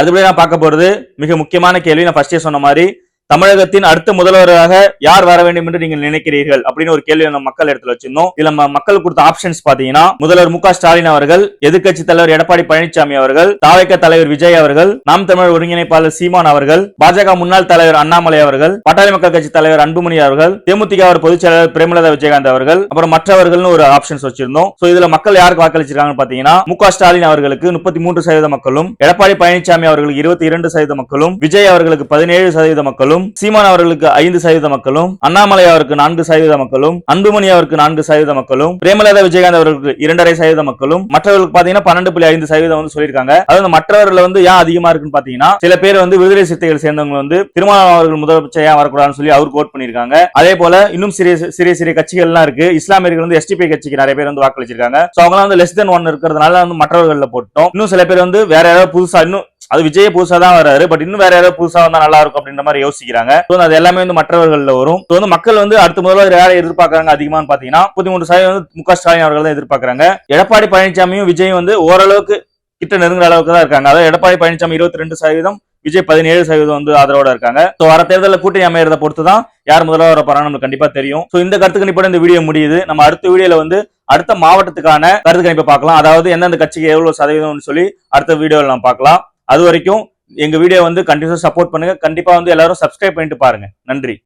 அதுபடி நான் பார்க்க போறது மிக முக்கியமான கேள்வி. நான் ஃபர்ஸ்டே சொன்ன மாதிரி தமிழகத்தின் அடுத்த முதல்வராக யார் வர வேண்டும் என்று நீங்கள் நினைக்கிறீர்கள்? அப்படின்னு ஒரு கேள்வி நம்ம மக்கள் இடத்துல வச்சிருந்தோம். இதுல நம்ம மக்கள் கொடுத்த ஆப்ஷன்ஸ் பாத்தீங்கன்னா முதல்வர் மு ஸ்டாலின் அவர்கள் எதிர்க்கட்சி தலைவர் எடப்பாடி பழனிசாமி அவர்கள் தாவேக்க தலைவர் விஜய் அவர்கள் நாம் தமிழர் ஒருங்கிணைப்பாளர் சீமான் அவர்கள் பாஜக முன்னாள் தலைவர் அண்ணாமலை அவர்கள் பட்டாளி மக்கள் கட்சி தலைவர் அன்புமணி அவர்கள் தேமுதிக பொதுச் செயலாளர் பிரேமலதா விஜயகாந்த் அவர்கள் அப்புறம் மற்றவர்கள்னு ஒரு ஆப்ஷன்ஸ் வச்சிருந்தோம். இதுல மக்கள் யாருக்கு வாக்களிச்சிருக்காங்கன்னு பாத்தீங்கன்னா மு ஸ்டாலின் அவர்களுக்கு முப்பத்தி மூன்று சதவீத மக்களும் எடப்பாடி பழனிசாமி அவர்களுக்கு இருபத்தி இரண்டு சதவீத மக்களும் விஜய் அவர்களுக்கு பதினேழு சதவீத மக்களும் மக்களும் சீமான் அவர்களுக்கு ஐந்து சதவீத மக்களும் அண்ணாமலை அவருக்கு நான்கு சதவீத மக்களும் அன்புமணி அவருக்கு நான்கு சதவீத மக்களும் பிரேமலதா விஜயகாந்த் அவர்களுக்கு இரண்டரை சதவீத மக்களும் மற்றவர்களுக்கு பாத்தீங்கன்னா பன்னெண்டு புள்ளி ஐந்து சதவீதம் வந்து சொல்லியிருக்காங்க. அதாவது மற்றவர்கள் வந்து ஏன் அதிகமா இருக்குன்னு பாத்தீங்கன்னா சில பேர் வந்து விடுதலை சிறுத்தைகள் சேர்ந்தவங்க வந்து திருமாவளவன் அவர்கள் முதலமைச்சர் ஏன் வரக்கூடாதுன்னு சொல்லி அவருக்கு ஓட் பண்ணியிருக்காங்க. அதே போல இன்னும் சிறிய சிறிய சிறிய கட்சிகள் எல்லாம் இருக்கு. இஸ்லாமியர்கள் வந்து எஸ்டிபி கட்சிக்கு நிறைய பேர் வந்து வாக்களிச்சிருக்காங்க. சோ அவங்க வந்து லெஸ் தென் ஒன் இருக்கிறதுனால வந்து மற்றவர்கள் போட்டோம் இன்னும் சில பேர் வந்து வேற யாராவது புதுசா இன்னும் அது விஜய் புதுசா தான் வராரு பட் இன்னும் வேற யாராவது புதுசா வந்தா நல்லா இருக்கும் அப்படின்ற மாதிரி யோசிக்கிறாங்க. ஸோ அது எல்லாமே வந்து மற்றவர்கள்ல வரும். ஸோ வந்து மக்கள் வந்து அடுத்த முதல்வர் யாரை எதிர்பார்க்கறாங்க அதிகமானு பாத்தீங்கன்னா முப்பத்தி மூணு சதவீதம் வந்து முக ஸ்டாலின் அவர்கள் தான் எதிர்பார்க்கறாங்க. எடப்பாடி பழனிசாமியும் விஜயும் வந்து ஓரளவுக்கு கிட்ட நெருங்குற அளவுக்கு தான் இருக்காங்க. அதாவது எடப்பாடி பழனிசாமி இருபத்தி ரெண்டு சதவீதம் விஜய் பதினேழு சதவீதம் வந்து ஆதரவோட இருக்காங்க. ஸோ வர தேர்தலில் கூட்டணி அமையறத பொறுத்து தான் யார் முதல்வர் வரப்போறாங்க நம்மளுக்கு நமக்கு கண்டிப்பா தெரியும். ஸோ இந்த கருத்து கணிப்போட இந்த வீடியோ முடியுது. நம்ம அடுத்த வீடியோல வந்து அடுத்த மாவட்டத்துக்கான கருத்து கணிப்பை பார்க்கலாம். அதாவது எந்தெந்த கட்சிக்கு எவ்வளவு சதவீதம்னு சொல்லி அடுத்த வீடியோவில் நம்ம பார்க்கலாம். அது வரைக்கும் எங்க வீடியோ வந்து கண்டிப்பா சப்போர்ட் பண்ணுங்க. கண்டிப்பா வந்து எல்லாரும் சப்ஸ்கிரைப் பண்ணிட்டு பாருங்க. நன்றி.